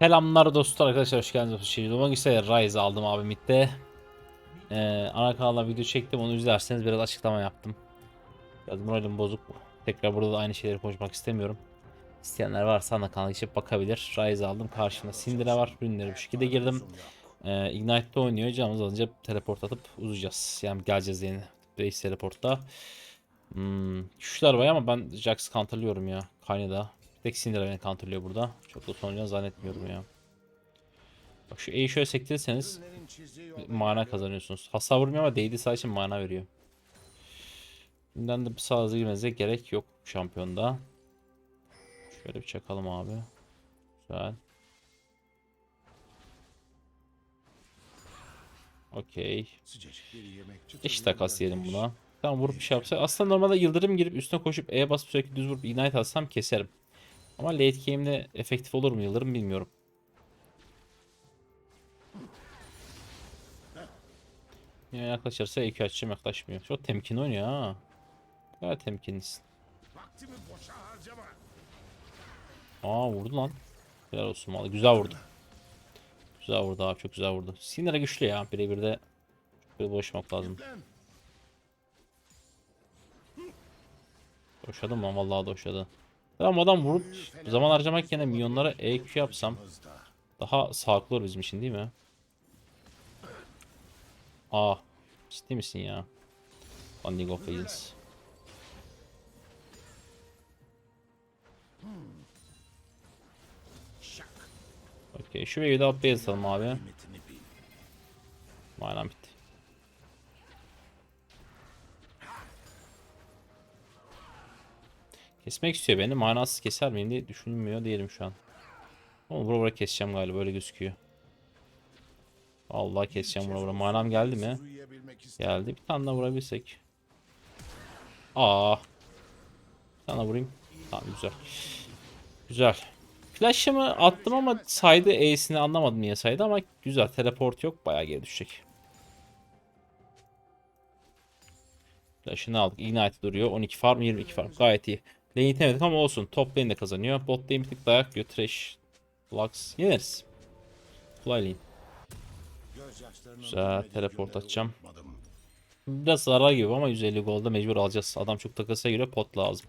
Selamlar dostlar arkadaşlar hoş geldiniz. Şey, Domagus'a Rise aldım abi midde. Ee, ana kanalda video çektim onu izlerseniz biraz açıklama yaptım. Biraz moralim bozuk. Tekrar burada da aynı şeyleri konuşmak istemiyorum. İsteyenler varsa ana kanala geçip bakabilir. Rise aldım. Karşında Syndra var. Ürünleri bu şekilde girdim. Ee, Ignite'de oynuyor. Canımız alınca teleport atıp uzayacağız. Yani geleceğiz yeni. Base teleportta. Hmm, güçler var ama ben Jax counterlıyorum ya. Kaynada. Tek Syndra beni counterlıyor burada. Çok da sonucu zannetmiyorum ya. Bak şu E'yi şöyle sektirirseniz mana kazanıyorsunuz. Hasar vurmuyor ama değdiği sadece mana veriyor. Bundan da bir sağ hızlı girmenize gerek yok şampiyonda. Şöyle bir çakalım abi. Güzel. Okey. İş takas diyelim buna. Tamam vurup bir şey yapsa. Aslında normalde yıldırım girip üstüne koşup E'ye basıp sürekli düz vurup ignite atsam keserim. Ama late game'de efektif olur mu yıldırım bilmiyorum. Ya yaklaşırsa EQ açacağım yaklaşmıyor. Çok temkinli oynuyor ha. Gayet temkinlisin. Aa vurdu lan. Helal olsun vallahi güzel vurdu. Güzel vurdu abi çok güzel vurdu. Sinir'e güçlü ya birebir de böyle boşmak lazım. Lan Doşadım lan vallahi doşadı. Tamam adam vurup zaman harcamak yerine milyonlara EQ yapsam daha sağlıklı olur bizim için değil mi? Aa ciddi misin ya? Lan League of Legends. Okey şu wave'i de update atalım abi. Kıymetini Kesmek istiyor beni. Manasız keser miyim diye düşünmüyor diyelim şu an. Ama vura vura keseceğim galiba öyle gözüküyor. Vallahi keseceğim vura vura. Manam geldi mi? Geldi. Bir tane daha vurabilsek. Aa. Bir tane daha vurayım. Tamam güzel. Güzel. Flash'ımı attım ama saydı E'sini anlamadım niye saydı ama güzel. Teleport yok. Bayağı geri düşecek. Flash'ını aldık. Ignite duruyor. 12 farm 22 farm. Gayet iyi. Lane itemedik ama olsun. Top lane de kazanıyor. Bot lane bir tık dayak yiyor. Trash. Lux. Yeneriz. Fly lane. Güzel, teleport atacağım. Biraz zarar gibi ama 150 golda mecbur alacağız. Adam çok takasa göre pot lazım.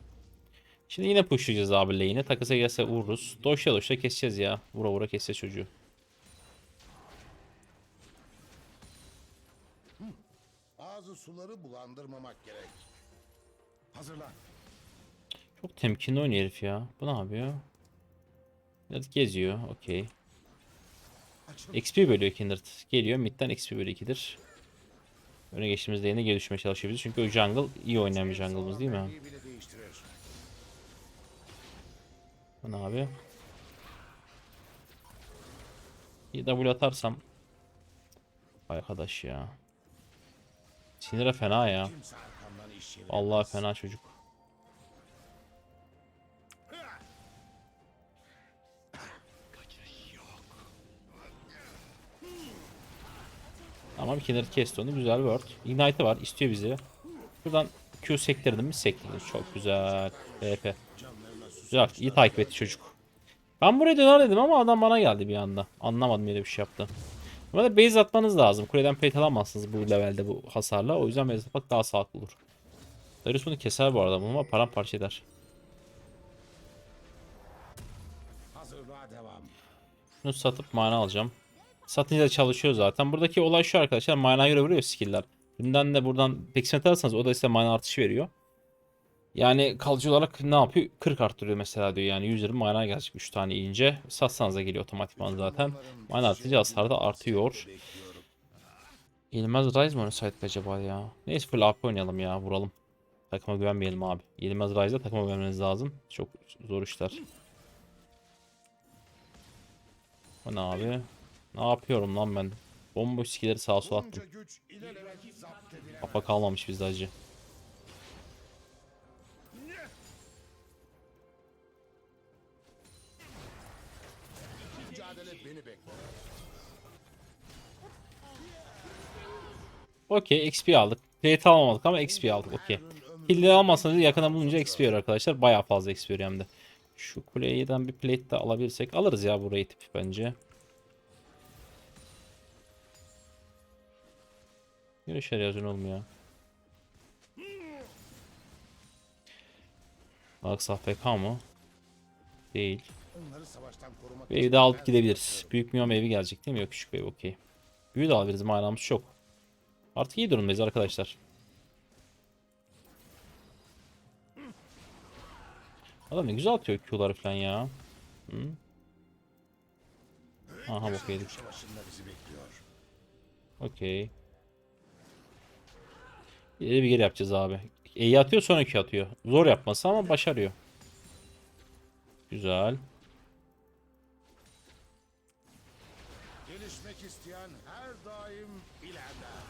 Şimdi yine pushlayacağız abi lane'e. Takasa gelse vururuz. Doşa doşa keseceğiz ya. Vura vura keseceğiz çocuğu. Ağzı suları bulandırmamak gerek. Hazırlan. Çok temkinli oynuyor herif ya. Bu ne yapıyor? Biraz geziyor. Okey. XP bölüyor Kindred. Geliyor. Mid'den XP bölü 2'dir. Öne geçtiğimizde yine geri düşmeye bizi. Çünkü o jungle iyi oynayan bir jungle'ımız değil mi? Bu ne abi? Bir W atarsam. Arkadaş ya. Sinire fena ya. Allah fena çocuk. Tamam Kindred kesti onu. Güzel word. Ignite'ı var. istiyor bizi. Buradan Q sektirdim mi? Sektirdim. Çok güzel. BP. Güzel. iyi takip etti çocuk. Ben buraya döner dedim ama adam bana geldi bir anda. Anlamadım yine bir şey yaptı. Burada base atmanız lazım. Kuleden pet alamazsınız bu levelde bu hasarla. O yüzden base atmak daha sağlıklı olur. Darius bunu keser bu arada ama paramparça eder. Bunu satıp mana alacağım. Satınca da çalışıyor zaten. Buradaki olay şu arkadaşlar. Mana göre vuruyor skill'ler. Bundan da buradan peksimet alırsanız o da size mana artışı veriyor. Yani kalıcı olarak ne yapıyor? 40 arttırıyor mesela diyor. Yani 120 mana gelecek 3 tane yiyince. Satsanız da geliyor otomatikman zaten. Mana artınca hasar da artıyor. İlmez Rise mi oynasaydık acaba ya? Neyse full AP oynayalım ya. Vuralım. Takıma güvenmeyelim abi. İlmez Rise'da takıma güvenmeniz lazım. Çok zor işler. Bu ne abi? Ne yapıyorum lan ben? Bomboş skilleri sağa sola attım. Kafa kalmamış bizde acı. Okey XP aldık. Plate almadık ama XP aldık okey. Kill'leri almazsanız yakına bulunca XP veriyor arkadaşlar. Bayağı fazla XP veriyor hem de. Şu kuleyden bir plate de alabilirsek alırız ya burayı tip bence. Yürü şer yazın olmuyor. Alex AFK mı? Değil. Bir evi de alıp gidebiliriz. Büyük miyom evi gelecek değil mi? Yok küçük ev okey. Büyüğü de alabiliriz manamız çok. Artık iyi durumdayız arkadaşlar. Adam ne güzel atıyor Q'ları falan ya. Hı? Aha bok yedik. Okey. İleri bir geri yapacağız abi. E'yi atıyor sonra Q atıyor. Zor yapması ama başarıyor. Güzel. Gelişmek isteyen her daim ilerler.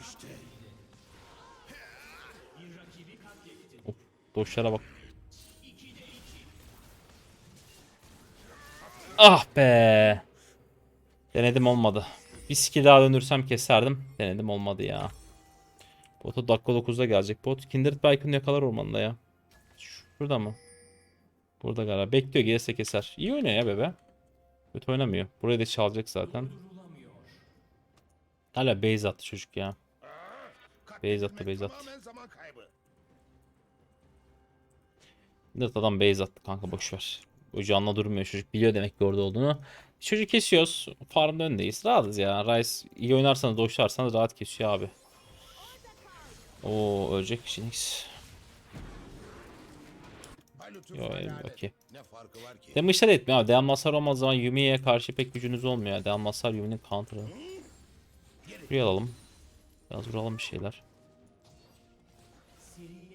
İşte Of, doşlara bak. Ah be. Denedim olmadı. Bir skill daha döndürsem keserdim. Denedim olmadı ya. Bota dakika 9'da gelecek bot. Kindred belki onu yakalar ormanda ya. Şurada mı? Burada galiba. Bekliyor gelirse keser. İyi oynuyor ya bebe. Kötü oynamıyor. Burayı da çalacak zaten. Hala base attı çocuk ya. Beyz attı, beyz attı. Kindred adam base attı kanka boşver. O canla durmuyor çocuk. Biliyor demek ki orada olduğunu. Çocuğu kesiyoruz. Farmda öndeyiz. Rahatız ya. Rice iyi oynarsanız doşlarsanız rahat kesiyor abi. Oo ölecek. Balut'un Yo, okey. Damage'ler etmiyor abi. Devam hasar olmaz zaman Yumi'ye karşı pek gücünüz olmuyor. Devam hasar Yumi'nin counter'ı. Buraya alalım. Biraz vuralım bir şeyler.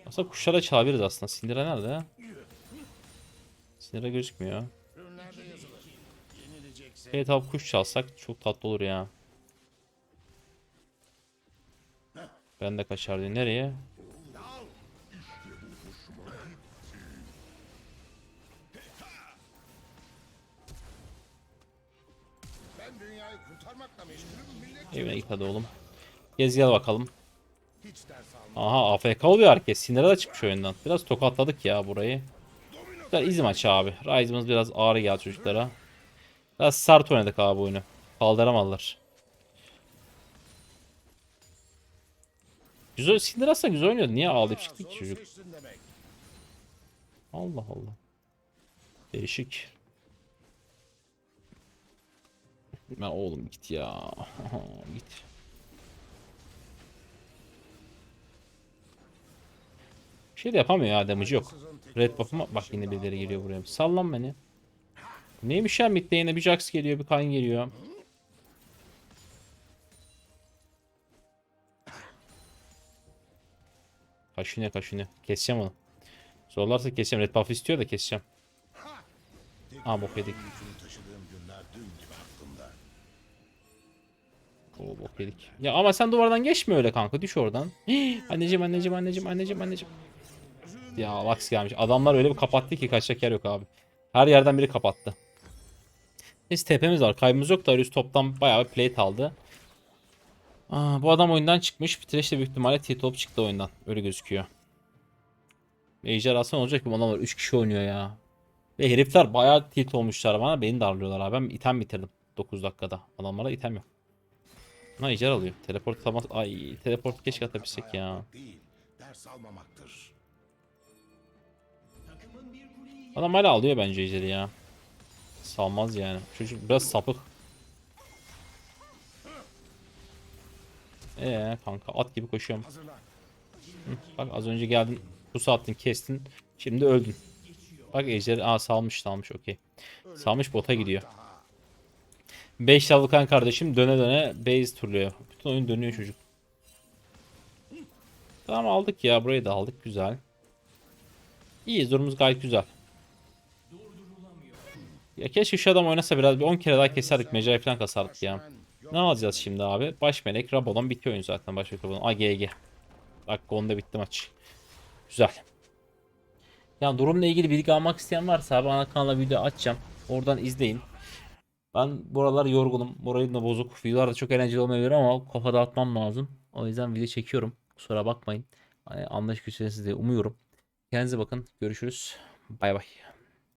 Aslında kuşlara çalabiliriz aslında. Syndra nerede? Syndra gözükmüyor. Ürünlerde yazılır. Yenilecekse Evet abi kuş çalsak çok tatlı olur ya. Ben de kaçar diyor. Nereye? Evine git hadi oğlum. Gez gel bakalım. Aha AFK oluyor herkes. Syndra da çıkmış oyundan. Biraz tokatladık ya burayı. Güzel easy maç abi. Rise'ımız biraz ağır geldi çocuklara. Biraz sert oynadık abi oyunu. Kaldıramadılar. Güzel, Syndra aslında güzel oynuyordu. Niye ağlayıp çıktı ki çocuk? Allah Allah. Değişik. Ya oğlum git ya. git. Bir şey de yapamıyor ya damage yok. Red buff'ıma bak yine birileri geliyor buraya. Sallan beni. Neymiş ya midde yine bir Jax geliyor bir Kayn geliyor. Kaşınıyor kaşınıyor. Keseceğim onu. Zorlarsa keseceğim. Red buff istiyor da keseceğim. Aa bok yedik. Oo bok yedik. Ya ama sen duvardan geçme öyle kanka. Düş oradan. Anneciğim anneciğim anneciğim anneciğim anneciğim. Ya Lux gelmiş. Adamlar öyle bir kapattı ki kaçacak yer yok abi. Her yerden biri kapattı. Biz tepemiz var. Kaybımız yok da Arius toptan bayağı bir plate aldı. Aa, bu adam oyundan çıkmış. Bitiriş de büyük ihtimalle T-Top çıktı oyundan. Öyle gözüküyor. Ejder alsan olacak mı? Adamlar 3 kişi oynuyor ya. Ve herifler bayağı tilt olmuşlar bana. Beni darlıyorlar abi. Ben item bitirdim. 9 dakikada. Adamlara item yok. Ha ejder alıyor. Teleport atamaz. Ay teleport keşke atabilsek ya. Adam hala alıyor bence ejderi ya. Salmaz yani. Çocuk biraz sapık. Ee kanka at gibi koşuyorum. Hazırlan. Bak az önce geldin pusu attın kestin. Şimdi öldün. Bak ejderi aa salmış salmış okey. Salmış bota gidiyor. Daha 5 Lavukan kardeşim döne döne base turluyor. Bütün oyun dönüyor çocuk. Tamam aldık ya burayı da aldık güzel. İyi durumumuz gayet güzel. Ya keşke şu adam oynasa biraz bir 10 kere daha keserdik mecai falan kasardık ya. Ne alacağız şimdi abi? Baş melek Rabadon bitiyor oyun zaten baş melek Rabadon. AGG. Dakika 10'da bitti maç. Güzel. Yani durumla ilgili bilgi almak isteyen varsa abi ana kanala video açacağım. Oradan izleyin. Ben buralar yorgunum. Moralim de bozuk. Videolar da çok eğlenceli olmayabilir ama kafa dağıtmam lazım. O yüzden video çekiyorum. Kusura bakmayın. Hani anlayış gösterirsiniz diye umuyorum. Kendinize bakın. Görüşürüz. Bay bay.